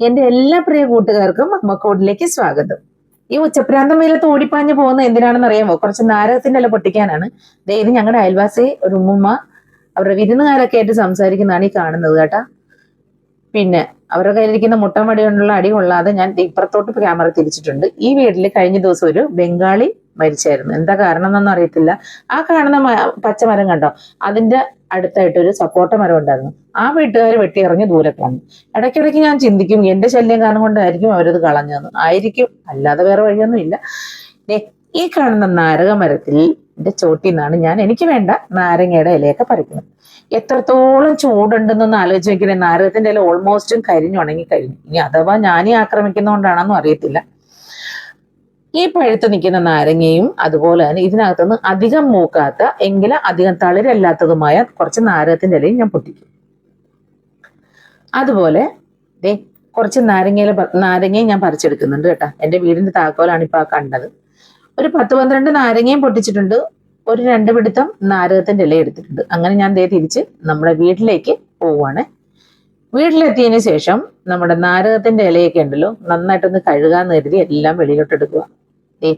എന്റെ എല്ലാ പ്രിയ കൂട്ടുകാർക്കും അമ്മക്കോട്ടിലേക്ക് സ്വാഗതം. ഈ ഉച്ചപ്രാന്തം വെയിലത്ത് ഓടിപ്പാഞ്ഞു പോകുന്ന എന്തിനാണെന്ന് അറിയാമോ? കുറച്ച് നാരകത്തിന്റെ ഇല പൊട്ടിക്കാനാണ്. ദേ ഇത് ഞങ്ങളുടെ അയൽവാസി ഒരു ഉമ്മുമ്മ. അവരുടെ വിരുന്നുകാരൊക്കെ ആയിട്ട് സംസാരിക്കുന്നതാണ് ഈ കാണുന്നത് കേട്ടാ. പിന്നെ അവരുടെ കയ്യിലിരിക്കുന്ന മുട്ടമടി കൊണ്ടുള്ള അടി കൊള്ളാതെ ഞാൻ ഇപ്പുറത്തോട്ട് ക്യാമറ തിരിച്ചിട്ടുണ്ട്. ഈ വീട്ടിൽ കഴിഞ്ഞ ദിവസം ഒരു ബംഗാളി മരിച്ചായിരുന്നു. എന്താ കാരണം എന്നൊന്നും അറിയത്തില്ല. ആ കാണുന്ന പച്ചമരം കണ്ടോ? അതിന്റെ അടുത്തായിട്ട് ഒരു സപ്പോർട്ട മരം ഉണ്ടായിരുന്നു. ആ വീട്ടുകാർ വെട്ടിയിറങ്ങി ദൂരെ കളഞ്ഞു ഇടയ്ക്കിടയ്ക്ക് ഞാൻ ചിന്തിക്കും എന്റെ ശല്യം കാരണം കൊണ്ടായിരിക്കും അവരത് കളഞ്ഞതെന്ന്. ആയിരിക്കും. അല്ലാതെ വേറെ വഴിയൊന്നും ഇല്ല. ഈ കാണുന്ന നാരക മരത്തിൽ എന്റെ ചോട്ടിൽ നിന്നാണ് ഞാൻ എനിക്ക് വേണ്ട നാരങ്ങയുടെ ഇലയൊക്കെ പറിക്കുന്നത്. എത്രത്തോളം ചൂടുണ്ടെന്നൊന്ന് ആലോചിച്ച് നോക്കിയാൽ നാരകത്തിന്റെ ഇല ഓൾമോസ്റ്റും കരിഞ്ഞുണങ്ങി കഴിഞ്ഞു ഇനി അഥവാ ഞാനീ ആക്രമിക്കുന്നതുകൊണ്ടാണെന്നും അറിയത്തില്ല. ഈ പഴുത്ത് നിൽക്കുന്ന നാരങ്ങയും അതുപോലെ തന്നെ ഇതിനകത്തുനിന്ന് അധികം മൂക്കാത്ത എങ്കിലും അധികം തളിരല്ലാത്തതുമായ കുറച്ച് നാരകത്തിന്റെ ഇലയും ഞാൻ പൊട്ടിക്കും. അതുപോലെ ദേ കുറച്ച് നാരങ്ങയിലെ നാരങ്ങയും ഞാൻ പറിച്ചെടുക്കുന്നുണ്ട് കേട്ടോ. എന്റെ വീടിന്റെ താക്കോലാണ് ഇപ്പൊ ആ കണ്ടത്. ഒരു പത്ത് പന്ത്രണ്ട് നാരങ്ങയും പൊട്ടിച്ചിട്ടുണ്ട്. ഒരു രണ്ട് പിടുത്തം നാരകത്തിന്റെ ഇല എടുത്തിട്ടുണ്ട്. അങ്ങനെ ഞാൻ ദേ തിരിച്ച് നമ്മുടെ വീട്ടിലേക്ക് പോവുകയാണ് വീട്ടിലെത്തിയതിന് ശേഷം നമ്മുടെ നാരകത്തിന്റെ ഇലയൊക്കെ ഉണ്ടല്ലോ നന്നായിട്ടൊന്ന് കഴുകാന്ന് കരുതി എല്ലാം വെളിയിലോട്ട് എടുക്കുക ഏ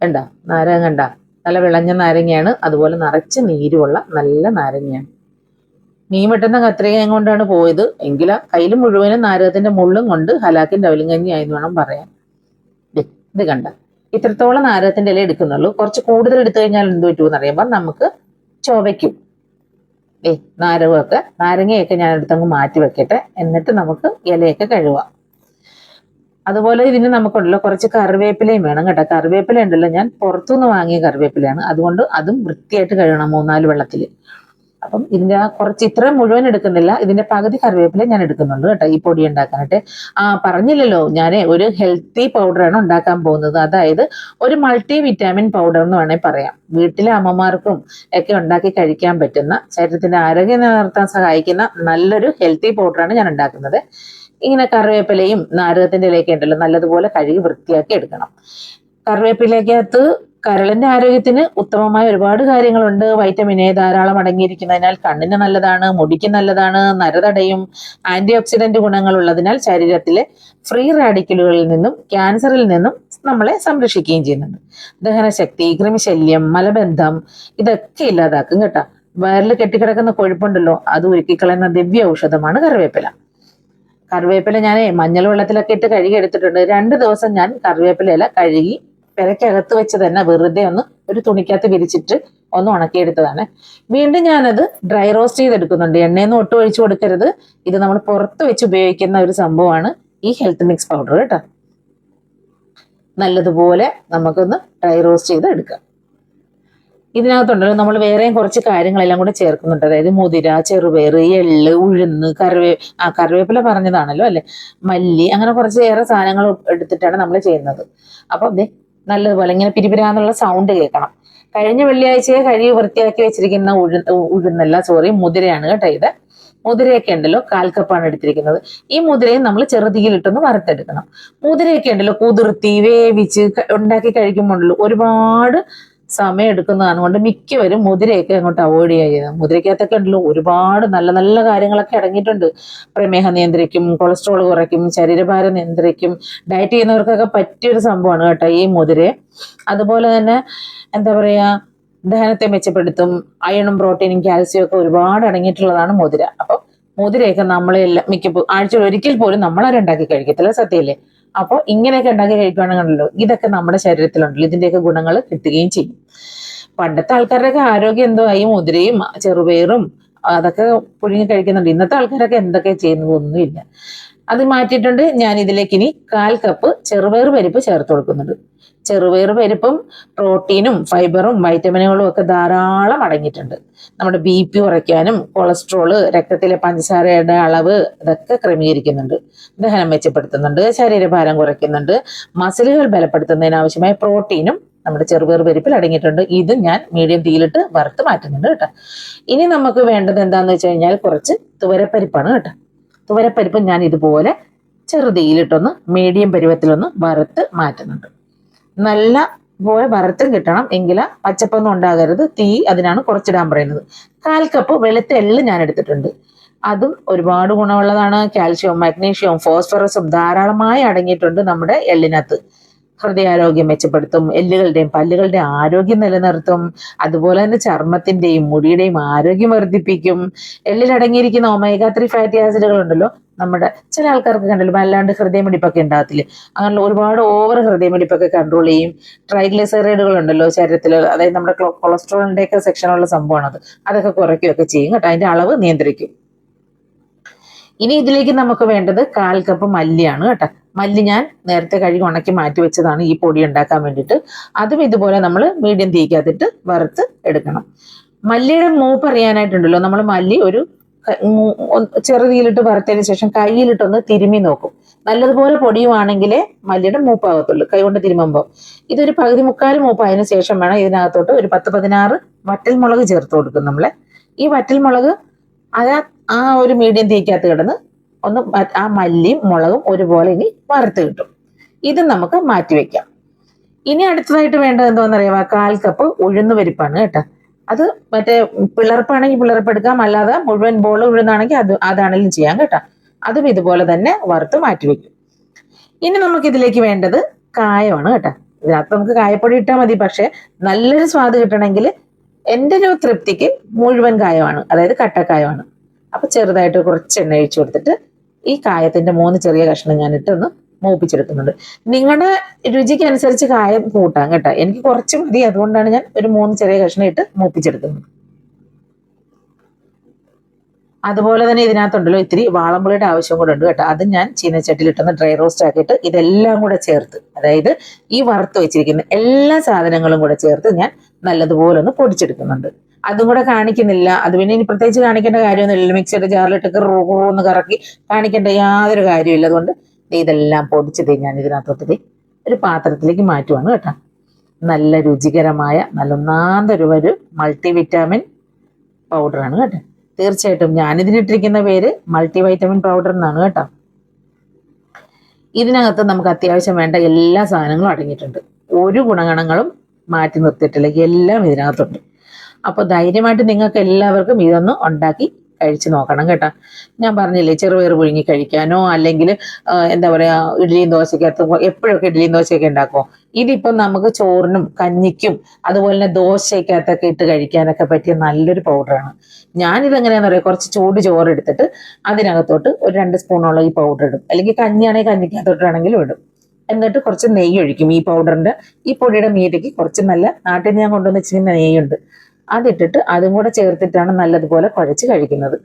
കണ്ട നാരകം കണ്ട. നല്ല വിളഞ്ഞ നാരങ്ങയാണ് അതുപോലെ നിറച്ച് നീരുമുള്ള നല്ല നാരങ്ങയാണ്. മീൻ വെട്ടുന്ന കത്രികയും കൊണ്ടാണ് പോയത്. എങ്കിൽ കയ്യിൽ മുഴുവനും നാരകത്തിന്റെ മുള്ളും കൊണ്ട് ഹലാക്കിന്റെ അവലിങ്കഞ്ഞി ആയെന്ന് വേണം പറയാൻ. ഇത് കണ്ട. ഇത്രത്തോളം നാരകത്തിന്റെ ഇല എടുക്കുന്നുള്ളൂ. കുറച്ച് കൂടുതൽ എടുത്തു കഴിഞ്ഞാൽ എന്ത് പറ്റുമെന്ന് അറിയുമ്പോൾ നമുക്ക് ചുവയ്ക്കും. ഏ നാരകമൊക്കെ നാരങ്ങയൊക്കെ ഞാൻ എടുത്തങ്ങ് മാറ്റി വെക്കട്ടെ. എന്നിട്ട് നമുക്ക് ഇലയൊക്കെ കഴുകാം. അതുപോലെ ഇതിന് നമുക്കുണ്ടല്ലോ കുറച്ച് കറിവേപ്പിലയും വേണം കേട്ടോ. കറിവേപ്പില ഉണ്ടല്ലോ ഞാൻ പുറത്തുനിന്ന് വാങ്ങിയ കറിവേപ്പിലയാണ്. അതുകൊണ്ട് അതും വൃത്തിയായിട്ട് കഴുകണം മൂന്നാൽ വെള്ളത്തിൽ അപ്പം ഇതിന്റെ ആ കുറച്ച് ഇത്രയും മുഴുവൻ എടുക്കുന്നില്ല. ഇതിന്റെ പകുതി കറിവേപ്പില ഞാൻ എടുക്കുന്നുണ്ട് കേട്ടോ ഈ പൊടി ഉണ്ടാക്കാനായിട്ട് ആ പറഞ്ഞില്ലല്ലോ ഞാൻ ഒരു ഹെൽത്തി പൗഡറാണ് ഉണ്ടാക്കാൻ പോകുന്നത്. അതായത് ഒരു മൾട്ടി വിറ്റാമിൻ പൗഡർ എന്ന് വേണമെങ്കിൽ പറയാം. വീട്ടിലെ അമ്മമാർക്കും ഒക്കെ ഉണ്ടാക്കി കഴിക്കാൻ പറ്റുന്ന ശരീരത്തിന്റെ ആരോഗ്യം നിലനിർത്താൻ സഹായിക്കുന്ന നല്ലൊരു ഹെൽത്തി പൗഡറാണ് ഞാൻ ഉണ്ടാക്കുന്നത്. ഇങ്ങനെ കറിവേപ്പിലയും നാരകത്തിന്റെ ഇലയൊക്കെ ഉണ്ടല്ലോ നല്ലതുപോലെ കഴുകി വൃത്തിയാക്കി എടുക്കണം. കറിവേപ്പിലക്കകത്ത് കരളിന്റെ ആരോഗ്യത്തിന് ഉത്തമമായ ഒരുപാട് കാര്യങ്ങളുണ്ട്. വൈറ്റമിൻ എ ധാരാളം അടങ്ങിയിരിക്കുന്നതിനാൽ കണ്ണിന് നല്ലതാണ് മുടിക്ക് നല്ലതാണ് നരതടയും ആന്റി ഓക്സിഡന്റ് ഗുണങ്ങൾ ഉള്ളതിനാൽ ശരീരത്തിലെ ഫ്രീ റാഡിക്കലുകളിൽ നിന്നും ക്യാൻസറിൽ നിന്നും നമ്മളെ സംരക്ഷിക്കുകയും ചെയ്യുന്നുണ്ട്. ദഹനശക്തി കൃമിശല്യം മലബന്ധം ഇതൊക്കെ ഇല്ലാതാക്കും കേട്ടോ. വയറിൽ കെട്ടിക്കിടക്കുന്ന കൊഴുപ്പുണ്ടല്ലോ അത് ഉരുക്കിക്കളയുന്ന ദിവ്യ ഔഷധമാണ് കറിവേപ്പില. കറിവേപ്പില ഞാൻ മഞ്ഞൾ വെള്ളത്തിലൊക്കെ ഇട്ട് കഴുകി എടുത്തിട്ടുണ്ട്. രണ്ട് ദിവസം ഞാൻ കറിവേപ്പില ഇല കഴുകി പെരക്കകത്ത് വെച്ച് തന്നെ വെറുതെ ഒന്ന് ഒരു തുണിക്കകത്ത് വിരിച്ചിട്ട് ഒന്ന് ഉണക്കിയെടുത്തതാണ്. വീണ്ടും ഞാനത് ഡ്രൈ റോസ്റ്റ് ചെയ്തെടുക്കുന്നുണ്ട്. എണ്ണയൊന്നും ഒട്ടും ഒഴിച്ചു കൊടുക്കരുത്. ഇത് നമ്മൾ പുറത്ത് വെച്ച് ഉപയോഗിക്കുന്ന ഒരു സംഭവമാണ് ഈ ഹെൽത്ത് മിക്സ് പൗഡർ കേട്ടോ. നല്ലതുപോലെ നമുക്കൊന്ന് ഡ്രൈ റോസ്റ്റ് ചെയ്ത് എടുക്കാം ഇതിനകത്തുണ്ടല്ലോ നമ്മൾ വേറെയും കുറച്ച് കാര്യങ്ങളെല്ലാം കൂടെ ചേർക്കുന്നുണ്ട്. അതായത് മുതിര ചെറുപയർ എള്ള് ഉഴുന്ന് കറിവേ ആ കറിവേപ്പില പറഞ്ഞതാണല്ലോ അല്ലെ? മല്ലി അങ്ങനെ കുറച്ച് ഏറെ സാധനങ്ങൾ എടുത്തിട്ടാണ് നമ്മൾ ചെയ്യുന്നത്. അപ്പം നല്ലതുപോലെ ഇങ്ങനെ പിരിപിരാന്നുള്ള സൗണ്ട് കേൾക്കണം. കഴിഞ്ഞ വെള്ളിയാഴ്ചയെ കഴുകി വൃത്തിയാക്കി വെച്ചിരിക്കുന്ന ഉഴു ഉഴുന്നല്ല സോറി മുതിരയാണ് കേട്ടോ ഇത്. മുതിരയൊക്കെ ഉണ്ടല്ലോ കാൽക്കപ്പാണ് എടുത്തിരിക്കുന്നത്. ഈ മുതിരയും നമ്മൾ ചെറുതീയിലിട്ടൊന്ന് വറുത്തെടുക്കണം. മുതിരയൊക്കെ ഉണ്ടല്ലോ കുതിർത്തി വേവിച്ച് ഉണ്ടാക്കി കഴിക്കുമ്പോണ്ടല്ലോ ഒരുപാട് സമയം എടുക്കുന്നതാണ് കൊണ്ട് മിക്കവരും മുതിരയൊക്കെ അങ്ങോട്ട് അവോയ്ഡ് ചെയ്യുക. മുതിരയ്ക്കകത്തൊക്കെ ഉണ്ടല്ലോ ഒരുപാട് നല്ല നല്ല കാര്യങ്ങളൊക്കെ അടങ്ങിയിട്ടുണ്ട്. പ്രമേഹം നിയന്ത്രിക്കും കൊളസ്ട്രോൾ കുറയ്ക്കും ശരീരഭാരം നിയന്ത്രിക്കും ഡയറ്റ് ചെയ്യുന്നവർക്കൊക്കെ പറ്റിയൊരു സംഭവമാണ് കേട്ടോ ഈ മുതിര. അതുപോലെ തന്നെ എന്താ പറയാ ദഹനത്തെ മെച്ചപ്പെടുത്തും അയണും പ്രോട്ടീനും കാൽസ്യവും ഒക്കെ ഒരുപാട് അടങ്ങിയിട്ടുള്ളതാണ് മുതിര. അപ്പൊ മുതിരയൊക്കെ നമ്മളെല്ലാം മിക്കപ്പോ ആഴ്ച ഒരിക്കൽ പോലും നമ്മളാരും ഉണ്ടാക്കി കഴിക്കത്തില്ല സത്യല്ലേ? അപ്പോൾ ഇങ്ങനെയൊക്കെ ഉണ്ടാക്കി കഴിക്കുകയാണെന്നുണ്ടല്ലോ ഇതൊക്കെ നമ്മുടെ ശരീരത്തിലുണ്ടല്ലോ. ഇതിന്റെയൊക്കെ ഗുണങ്ങൾ കിട്ടുകയും ചെയ്യും. പണ്ടത്തെ ആൾക്കാരുടെയൊക്കെ ആരോഗ്യം എന്തോ ആയി മുതിരയും ചെറുപയറും അതൊക്കെ പുഴുങ്ങി കഴിക്കുന്നുണ്ട്. ഇന്നത്തെ ആൾക്കാരൊക്കെ എന്തൊക്കെ ചെയ്യുന്നത് ഒന്നുമില്ല. അത് മാറ്റിയിട്ടുണ്ട്. ഞാൻ ഇതിലേക്ക് ഇനി കാൽ കപ്പ് ചെറുപയർ പരിപ്പ് ചേർത്ത് കൊടുക്കുന്നുണ്ട്. ചെറുപയർ പരിപ്പും പ്രോട്ടീനും ഫൈബറും വൈറ്റമിനുകളും ഒക്കെ ധാരാളം അടങ്ങിയിട്ടുണ്ട്. നമ്മുടെ ബി പി കുറയ്ക്കാനും കൊളസ്ട്രോൾ രക്തത്തിലെ പഞ്ചസാരയുടെ അളവ് ഇതൊക്കെ ക്രമീകരിക്കുന്നുണ്ട്. ദഹനം മെച്ചപ്പെടുത്തുന്നുണ്ട്. ശരീരഭാരം കുറയ്ക്കുന്നുണ്ട്. മസിലുകൾ ബലപ്പെടുത്തുന്നതിന് ആവശ്യമായ പ്രോട്ടീനും നമ്മുടെ ചെറുപയർ പരിപ്പിൽ അടങ്ങിയിട്ടുണ്ട്. ഇത് ഞാൻ മീഡിയം തീയിലിട്ട് വറുത്ത് മാറ്റുന്നുണ്ട് കേട്ടോ. ഇനി നമുക്ക് വേണ്ടത് എന്താന്ന് വെച്ച് കഴിഞ്ഞാൽ കുറച്ച് തുവരപ്പരിപ്പാണ് കേട്ടോ. തുവരപ്പരിപ്പ് ഞാൻ ഇതുപോലെ ചെറുതീയിലിട്ടൊന്ന് മീഡിയം പരുവത്തിലൊന്ന് വറുത്ത് മാറ്റുന്നുണ്ട്. നല്ല പോലെ വറുത്തും കിട്ടണം എങ്കിൽ പച്ചപ്പൊന്നും ഉണ്ടാകരുത്. തീ അതിനാണ് കുറച്ചിടാൻ പറയുന്നത്. കാൽ കപ്പ് വെളുത്ത എള്ള് ഞാൻ എടുത്തിട്ടുണ്ട്. അതും ഒരുപാട് ഗുണമുള്ളതാണ്. കാൽഷ്യവും മഗ്നീഷ്യവും ഫോസ്ഫറസും ധാരാളമായി അടങ്ങിയിട്ടുണ്ട് നമ്മുടെ എള്ളിനകത്ത്. ഹൃദയാരോഗ്യം മെച്ചപ്പെടുത്തും എല്ലുകളുടെയും പല്ലുകളുടെയും ആരോഗ്യം നിലനിർത്തും അതുപോലെ തന്നെ ചർമ്മത്തിന്റെയും മുടിയുടെയും ആരോഗ്യം വർദ്ധിപ്പിക്കും. എള്ളിൽ അടങ്ങിയിരിക്കുന്ന ഒമേഗ ത്രീ ഫാറ്റി ആസിഡുകൾ ഉണ്ടല്ലോ നമ്മുടെ ചില ആൾക്കാർക്ക് കണ്ടല്ലോ വല്ലാണ്ട് ഹൃദയമിടിപ്പൊക്കെ ഉണ്ടാകത്തില്ല? അങ്ങനെയുള്ള ഒരുപാട് ഓവർ ഹൃദയമിടിപ്പൊക്കെ കൺട്രോൾ ചെയ്യും. ട്രൈഗ്ലിസറൈഡുകൾ ഉണ്ടല്ലോ ശരീരത്തിൽ അതായത് നമ്മുടെ കൊളസ്ട്രോളിന്റെ ഒക്കെ സെക്ഷനുള്ള സംഭവമാണ് അത് അതൊക്കെ കുറയ്ക്കുകയൊക്കെ ചെയ്യും കേട്ടോ അതിന്റെ അളവ് നിയന്ത്രിക്കും. ഇനി ഇതിലേക്ക് നമുക്ക് വേണ്ടത് കാൽ കപ്പ് മല്ലിയാണ് കേട്ടോ. മല്ലി ഞാൻ നേരത്തെ കഴുകി ഉണക്കി മാറ്റി വെച്ചതാണ് ഈ പൊടി ഉണ്ടാക്കാൻ വേണ്ടിയിട്ട്. അതും ഇതുപോലെ നമ്മൾ മീഡിയം തീക്കകത്തിട്ട് വറുത്ത് എടുക്കണം. മല്ലിയുടെ മൂപ്പ് അറിയാനായിട്ടുണ്ടല്ലോ. നമ്മൾ മല്ലി ഒരു ചെറുതിയിലിട്ട് വറുത്തതിന് ശേഷം കയ്യിലിട്ടൊന്ന് തിരുമ്മി നോക്കും. നല്ലതുപോലെ പൊടിയുവാണെങ്കിലേ മല്ലിയുടെ മൂപ്പാകത്തുള്ളൂ. കൈ കൊണ്ട് തിരുമുമ്പോൾ ഇതൊരു പകുതി മുക്കാൽ മൂപ്പായതിനു ശേഷം വേണം ഇതിനകത്തോട്ട് ഒരു പത്ത് പതിനാറ് വറ്റൽ മുളക് ചേർത്ത് കൊടുക്കും നമ്മളെ. ഈ വറ്റൽ മുളക് അത് ആ ഒരു മീഡിയം തീക്കകത്ത് കിടന്ന് ഒന്ന് ആ മല്ലിയും മുളകും ഒരുപോലെ ഇനി വറുത്ത് കിട്ടും. ഇത് നമുക്ക് മാറ്റി വെക്കാം. ഇനി അടുത്തതായിട്ട് വേണ്ടത് എന്താണെന്നറിയാമോ കാൽ കപ്പ് ഉഴുന്ന് പരിപ്പാണ് കേട്ടോ. അത് മറ്റേ പിളർപ്പാണെങ്കിൽ പിളർപ്പ് എടുക്കാം. അല്ലാതെ മുഴുവൻ ബോൾ ഉഴുന്നാണെങ്കിൽ അത് അതാണെങ്കിലും ചെയ്യാം കേട്ടോ. അതും ഇതുപോലെ തന്നെ വറുത്ത് മാറ്റി വെക്കും. ഇനി നമുക്ക് ഇതിലേക്ക് വേണ്ടത് കായമാണ് കേട്ടോ. ഇതിനകത്ത് നമുക്ക് കായപ്പൊടി ഇട്ടാൽ മതി. പക്ഷെ നല്ലൊരു സ്വാദ് കിട്ടണമെങ്കിൽ എന്റെ ഒരു തൃപ്തിക്ക് മുഴുവൻ കായമാണ്. അതായത് കട്ടക്കായമാണ്. അപ്പൊ ചെറുതായിട്ട് കുറച്ച് എണ്ണ ഒഴിച്ചു കൊടുത്തിട്ട് ഈ കായത്തിന്റെ മൂന്ന് ചെറിയ കഷ്ണം ഞാൻ ഇട്ടൊന്ന് മൂപ്പിച്ചെടുക്കുന്നുണ്ട്. നിങ്ങളുടെ രുചിക്ക് അനുസരിച്ച് കായം കൂട്ടാം കേട്ടോ. എനിക്ക് കുറച്ച് മതി. അതുകൊണ്ടാണ് ഞാൻ ഒരു മൂന്ന് ചെറിയ കഷ്ണം ഇട്ട് മൂപ്പിച്ചെടുക്കുന്നത്. അതുപോലെ തന്നെ ഇതിനകത്തുണ്ടല്ലോ ഇത്തിരി വാളമ്പുളിയുടെ ആവശ്യം കൂടെ ഉണ്ട് കേട്ടോ. അത് ഞാൻ ചീനച്ചട്ടിയിലിട്ടൊന്ന് ഡ്രൈ റോസ്റ്റ് ആക്കിയിട്ട് ഇതെല്ലാം കൂടെ ചേർത്ത് അതായത് ഈ വറുത്ത് വെച്ചിരിക്കുന്ന എല്ലാ സാധനങ്ങളും കൂടെ ചേർത്ത് ഞാൻ നല്ലതുപോലെ ഒന്ന് പൊടിച്ചെടുക്കുന്നുണ്ട്. അതും കൂടെ കാണിക്കുന്നില്ല. അത് പിന്നെ ഇനി പ്രത്യേകിച്ച് കാണിക്കേണ്ട കാര്യമൊന്നുമില്ല മിക്സിയുടെ ജാറിലിട്ട് റോന്ന് കറക്കി കാണിക്കേണ്ട യാതൊരു കാര്യമില്ല അതുകൊണ്ട് ഇതെല്ലാം പൊടിച്ചത് ഞാൻ ഇതിനകത്തൊത്തിരി ഒരു പാത്രത്തിലേക്ക് മാറ്റുവാണ് കേട്ടോ. നല്ല രുചികരമായ നല്ല ഒന്നാന്തൊരു ഒരു മൾട്ടി വിറ്റാമിൻ പൗഡറാണ് കേട്ടോ. തീർച്ചയായിട്ടും ഞാനിതിനിട്ടിരിക്കുന്ന പേര് മൾട്ടി വൈറ്റമിൻ പൗഡർ എന്നാണ് കേട്ടോ. ഇതിനകത്ത് നമുക്ക് അത്യാവശ്യം വേണ്ട എല്ലാ സാധനങ്ങളും അടങ്ങിയിട്ടുണ്ട്. ഒരു ഗുണഗണങ്ങളും മാറ്റി നിർത്തിയിട്ടില്ല. എല്ലാം ഇതിനകത്തുണ്ട്. അപ്പോൾ ധൈര്യമായിട്ട് നിങ്ങൾക്ക് എല്ലാവർക്കും ഇതൊന്ന് ഉണ്ടാക്കി കഴിച്ചു നോക്കണം കേട്ടോ. ഞാൻ പറഞ്ഞില്ലേ ചെറുപയർ പുഴുങ്ങി കഴിക്കാനോ അല്ലെങ്കിൽ എന്താ പറയാ ഇഡ്ഡലിയും എത്തുമ്പോൾ എപ്പോഴൊക്കെ ഇഡ്ഡലിയും ദോശയൊക്കെ ഉണ്ടാക്കുമോ ഇതിപ്പം നമുക്ക് ചോറിനും കഞ്ഞിക്കും അതുപോലെ തന്നെ ദോശയ്ക്കകത്തൊക്കെ ഇട്ട് കഴിക്കാനൊക്കെ പറ്റിയ നല്ലൊരു പൗഡറാണ് ഞാനിത് എങ്ങനെയാന്ന് പറയാ കുറച്ച് ചൂട് ചോറ് എടുത്തിട്ട് അതിനകത്തോട്ട് ഒരു രണ്ട് സ്പൂണോളം ഈ പൗഡർ ഇടും. അല്ലെങ്കിൽ കഞ്ഞിയാണെങ്കിൽ കഞ്ഞിക്കകത്തോട്ടാണെങ്കിലും ഇടും. എന്നിട്ട് കുറച്ച് നെയ്യ് ഒഴിക്കും ഈ പൗഡറിന്റെ ഈ പൊടിയുടെ മീതയ്ക്ക് കുറച്ച് നല്ല നാട്ടിൽ ഞാൻ കൊണ്ടുവന്ന് വെച്ചിരിക്കുന്ന നെയ്യുണ്ട്. അതിട്ടിട്ട് അതും കൂടെ ചേർത്തിട്ടാണ് നല്ലതുപോലെ കുഴച്ച് കഴിക്കുന്നത്.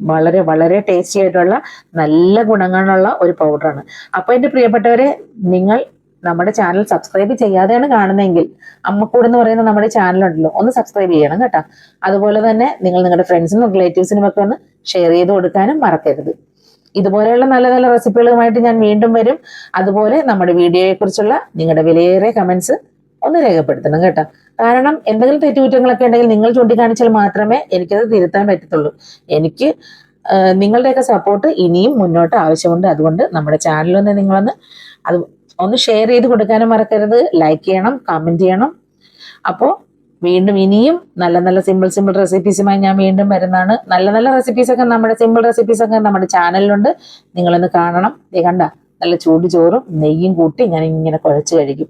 വളരെ വളരെ ടേസ്റ്റി ആയിട്ടുള്ള നല്ല ഗുണങ്ങളുള്ള ഒരു പൗഡറാണ് അപ്പൊ എന്റെ പ്രിയപ്പെട്ടവരെ നിങ്ങൾ നമ്മുടെ ചാനൽ സബ്സ്ക്രൈബ് ചെയ്യാതെയാണ് കാണുന്നതെങ്കിൽ അമ്മക്കൂട് എന്ന് പറയുന്ന നമ്മുടെ ചാനലുണ്ടല്ലോ ഒന്ന് സബ്സ്ക്രൈബ് ചെയ്യണം കേട്ടോ. അതുപോലെ തന്നെ നിങ്ങൾ നിങ്ങളുടെ ഫ്രണ്ട്സിനും റിലേറ്റീവ്സിനും ഒക്കെ ഒന്ന് ഷെയർ ചെയ്ത് കൊടുക്കാനും മറക്കരുത്. ഇതുപോലെയുള്ള നല്ല നല്ല റെസിപ്പികളുമായിട്ട് ഞാൻ വീണ്ടും വരും. അതുപോലെ നമ്മുടെ വീഡിയോയെക്കുറിച്ചുള്ള നിങ്ങളുടെ വിലയേറെ കമൻസ് ഒന്ന് രേഖപ്പെടുത്തണം കേട്ടോ. കാരണം എന്തെങ്കിലും തെറ്റുകുറ്റങ്ങളൊക്കെ ഉണ്ടെങ്കിൽ നിങ്ങൾ ചൂണ്ടിക്കാണിച്ചാൽ മാത്രമേ എനിക്കത് തിരുത്താൻ പറ്റത്തുള്ളൂ. എനിക്ക് നിങ്ങളുടെയൊക്കെ സപ്പോർട്ട് ഇനിയും മുന്നോട്ട് ആവശ്യമുണ്ട്. അതുകൊണ്ട് നമ്മുടെ ചാനലൊന്ന് നിങ്ങളൊന്ന് അത് ഒന്ന് ഷെയർ ചെയ്ത് കൊടുക്കാനും മറക്കരുത്. ലൈക്ക് ചെയ്യണം കമന്റ് ചെയ്യണം. അപ്പോൾ വീണ്ടും ഇനിയും നല്ല നല്ല സിമ്പിൾ സിമ്പിൾ റെസിപ്പീസുമായി ഞാൻ വീണ്ടും വരുന്നതാണ്. നല്ല നല്ല റെസിപ്പീസൊക്കെ നമ്മുടെ സിമ്പിൾ റെസിപ്പീസൊക്കെ നമ്മുടെ ചാനലിലുണ്ട് നിങ്ങളൊന്ന് കാണണം. കണ്ട നല്ല ചൂട് ചോറും നെയ്യും കൂട്ടി ഞാൻ ഇങ്ങനെ കുഴച്ച് കഴിക്കും.